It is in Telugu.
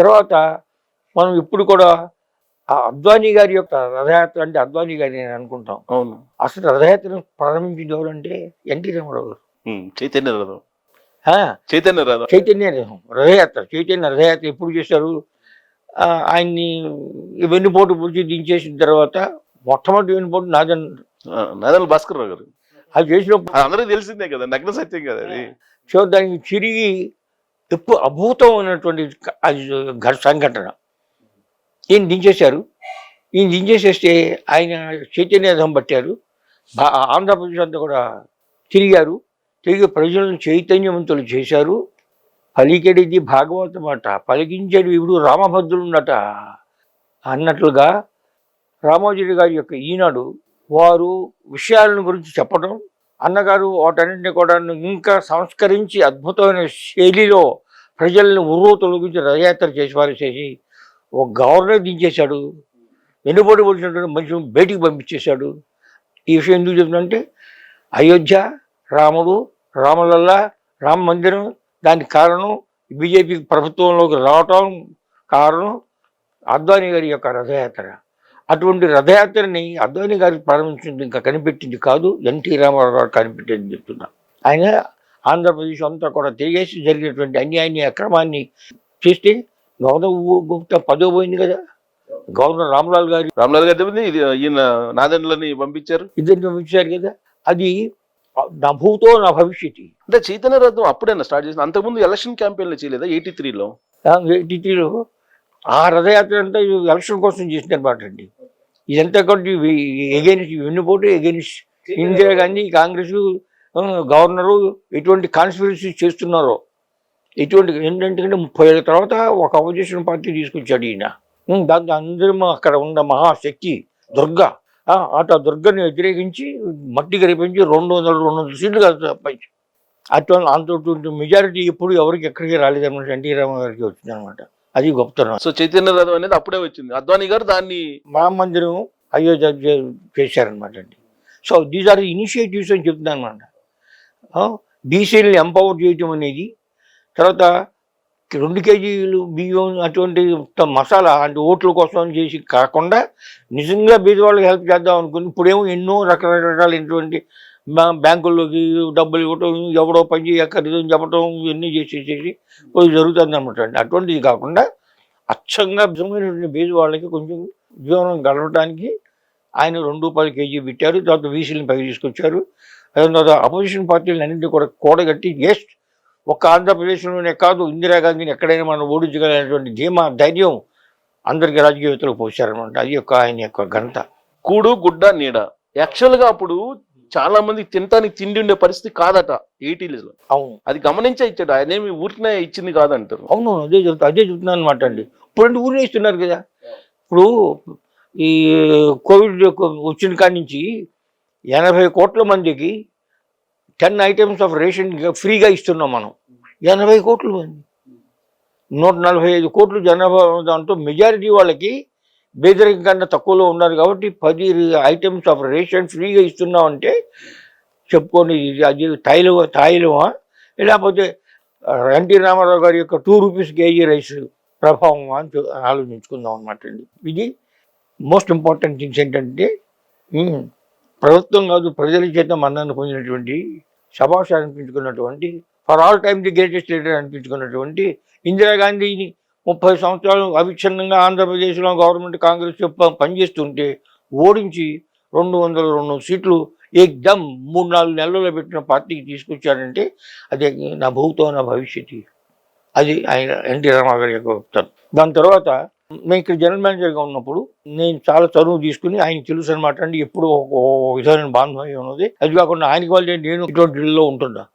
తర్వాత మనం ఇప్పుడు కూడా ఆ అద్వానీ గారి యొక్క రథయాత్ర అంటే అద్వానీ గారి నేను అనుకుంటాం. అవును. అసలు రథయాత్రను ప్రారంభించింది ఎవరంటే ఎన్టీ రామారావు గారు. చైతన్య రథం. చైతన్య రథం. చైతన్య రథం. రథయాత్ర. చైతన్య రథయాత్ర ఎప్పుడు చేశారు? ఆయన్ని వెన్నుపోటు పూర్తి దించేసిన తర్వాత మొట్టమొదటి వెన్నుపోటు నాదన్ నాదెండ్ల భాస్కర్ రావు గారు. అది చేసినప్పుడు అది అందరికీ తెలిసిందే కదా నగ్న సత్యం కదా అది. సో దానికి తిరిగి ఎప్పుడు అభూతమైనటువంటి అది సంఘటన. ఈయన దించేశారు. ఈయన దించేసేస్తే ఆయన చైతన్యరథం పట్టారు. భా- ఆంధ్రప్రదేశ్ అంతా కూడా తిరిగారు. తిరిగి ప్రజలను చైతన్యవంతులు చేశారు. పలికెడిది భాగవతం అట పలికించేది ఇప్పుడు రామభద్రుడున్నట అన్నట్లుగా రామోజీ గారి యొక్క ఈనాడు వారు విషయాలను గురించి చెప్పడం అన్నగారు వాటన్నింటినీ కూడా ఇంకా సంస్కరించి అద్భుతమైన శైలిలో ప్రజల్ని ఉర్రూ తొలగించి రథయాత్ర చేసి వారేసేసి చేసి ఒక గవర్నర్ దించేశాడు. వెనుబడి పడినటువంటి మనుషులను బయటికి పంపించేశాడు. ఈ విషయం ఎందుకు చెప్తుందంటే అయోధ్య రాముడు రామలల్లా రామ మందిరం దానికి కారణం బీజేపీ ప్రభుత్వంలోకి రావటం కారణం అద్వానీ గారి యొక్క రథయాత్ర. అటువంటి రథయాత్రని అద్వానీ గారు ప్రారంభించింది ఇంకా కనిపెట్టింది కాదు ఎన్టీ రామారావు గారు కనిపెట్టింది చెప్తున్నా ఆయన ఆంధ్రప్రదేశ్ అంతా కూడా తిరిగేసి జరిగినటువంటి అన్యాయాన్ని అక్రమాన్ని చేస్తే గౌరవ్ గుప్తా పదో పోయింది కదా. గవర్నర్ రామ్లాల్ గారి రామ్లాల్ గారి ఇది ఈయన నాదెండ్లని పంపించారు? ఇద్దరిని పంపించారు కదా. అది నా భూతో నా భవిష్యత్తు. అంటే చైతన్య రథం అప్పుడైనా స్టార్ట్ చేసిన అంతకుముందు ఎలక్షన్ క్యాంపెయిన్ చేయలేదా ఎయిటీ త్రీలో? టీటీలో ఆ రథయాత్ర అంతా ఎలక్షన్ కోసం చేసిన అనమాట అండి. ఇదంతా కూడా ఎగెనిస్ట్ వెన్నుపోటు ఎగెనిస్ట్ ఇందిరాగాంధీ కాంగ్రెస్ గవర్నరు ఎటువంటి కాన్స్పిరసీ చేస్తున్నారో. ఎటువంటి ఏంటంటే ముప్పై ఏళ్ళ తర్వాత ఒక అపోజిషన్ పార్టీ తీసుకొచ్చాడు ఈయన. దాంతో అందరం అక్కడ ఉన్న మహాశక్తి దుర్గ అటు ఆ దుర్గని వ్యతిరేకించి మట్టి గరిపించి రెండు వందల రెండు వందల సీట్లు తప్పించి అటువంటి అంత మెజారిటీ ఎప్పుడు ఎవరికి ఎక్కడికి రాలేదన్నమాట ఎన్టీ రామారావు గారికి వచ్చిందనమాట అది గొప్పతనం. సో చైతన్య రథం అనేది అప్పుడే వచ్చింది. అద్వానీ గారు దాన్ని మా మందిరం అయోధ్య చేశారనమాట అండి. సో దీస్ ఆర్ ఇనిషియేటివ్స్ అని చెప్తున్నాను అనమాట బీసీలని ఎంపవర్ చేయటం అనేది తర్వాత రెండు కేజీలు బియ్యం అటువంటి మసాలా అంటే ఓట్ల కోసం చేసి కాకుండా నిజంగా బీదవాళ్ళకి హెల్ప్ చేద్దాం అనుకుని ఇప్పుడేమో ఎన్నో రకరకాలైనటువంటి బ్యాంకుల్లోకి డబ్బులు ఇవ్వటం ఎవడో పని చేయక్కర్లేదు చెప్పటం ఇవన్నీ చేసేసేసి జరుగుతుంది అనమాట అండి. అటువంటిది కాకుండా అచ్చంగా నిజమైనటువంటి బీజు వాళ్ళకి కొంచెం జీవనం గడవడానికి ఆయన రెండు రూపాయలు కేజీ పెట్టారు తర్వాత వీసీలను పైకి తీసుకొచ్చారు. అదే తర్వాత అపోజిషన్ పార్టీలు అన్నింటినీ కూడా కూడగట్టి ఎస్ ఒక్క ఆంధ్రప్రదేశ్లోనే కాదు ఇందిరాగాంధీని ఎక్కడైనా మనం ఓడించగలిగినటువంటి ధీమా ధైర్యం అందరికీ రాజకీయవేత్తలు పోశారనమాట అది యొక్క ఆయన యొక్క ఘనత. కూడు గుడ్డ నీడ. యాక్చువల్గా అప్పుడు చాలా మంది తినటానికి తిండి ఉండే పరిస్థితి కాదట ఎయిటీలో అవును. అది గమనించే ఇచ్చాడు. ఆయనేమి ఊరికనే ఇచ్చింది కాదంటారు. అవును అదే చెప్తా అదే చెప్తున్నాను అనమాట అండి. ఇప్పుడు ఊరే ఇస్తున్నారు కదా. ఇప్పుడు ఈ కోవిడ్ వచ్చిన కాడి నుంచి ఎనభై కోట్ల మందికి టెన్ ఐటమ్స్ ఆఫ్ రేషన్ ఫ్రీగా ఇస్తున్నాం మనం. ఎనభై కోట్ల మంది. నూట నలభై ఐదు కోట్లు జనాభా దాంట్లో మెజారిటీ వాళ్ళకి బేదరికం కన్నా తక్కువలో ఉన్నారు కాబట్టి పది ఐటమ్స్ ఆఫ్ రేషన్ ఫ్రీగా ఇస్తున్నాం అంటే చెప్పుకోండి ఇది అది తాయిలు తాయిలమా లేకపోతే ఎన్టీ రామారావు గారి యొక్క టూ రూపీస్ కేజీ రైస్ ప్రభావం అని ఆలోచించుకుందాం అనమాట అండి. ఇది మోస్ట్ ఇంపార్టెంట్ థింగ్స్ ఏంటంటే ప్రభుత్వం కాదు ప్రజల చేత మన్నాన్ని పొందినటువంటి శభాష అనిపించుకున్నటువంటి for all time the greatest leader అనిపించుకున్నటువంటి ఇందిరాగాంధీని ముప్పై సంవత్సరాలు అవిచ్ఛిన్నంగా ఆంధ్రప్రదేశ్లో గవర్నమెంట్ కాంగ్రెస్ చెప్ప- పనిచేస్తుంటే ఓడించి రెండు వందల రెండు సీట్లు ఎగ్దమ్ మూడు నాలుగు నెలల్లో పెట్టిన పార్టీకి తీసుకొచ్చారంటే అది నా భూతో నా భవిష్యత్తు. అది ఆయన ఎన్టీ రామారావు గారి యొక్క గొప్పతనం దాని తర్వాత మేము ఇక్కడ జనరల్ మేనేజర్గా ఉన్నప్పుడు నేను చాలా చదువు తీసుకుని ఆయన తెలుసు అనమాట అండి. ఎప్పుడు ఒక విధమైన బాంధవ్యం ఉన్నది. అది కాకుండా ఆయనకి వాళ్ళు నేను ఇటువంటి ఉంటుందా ఉంటున్నా.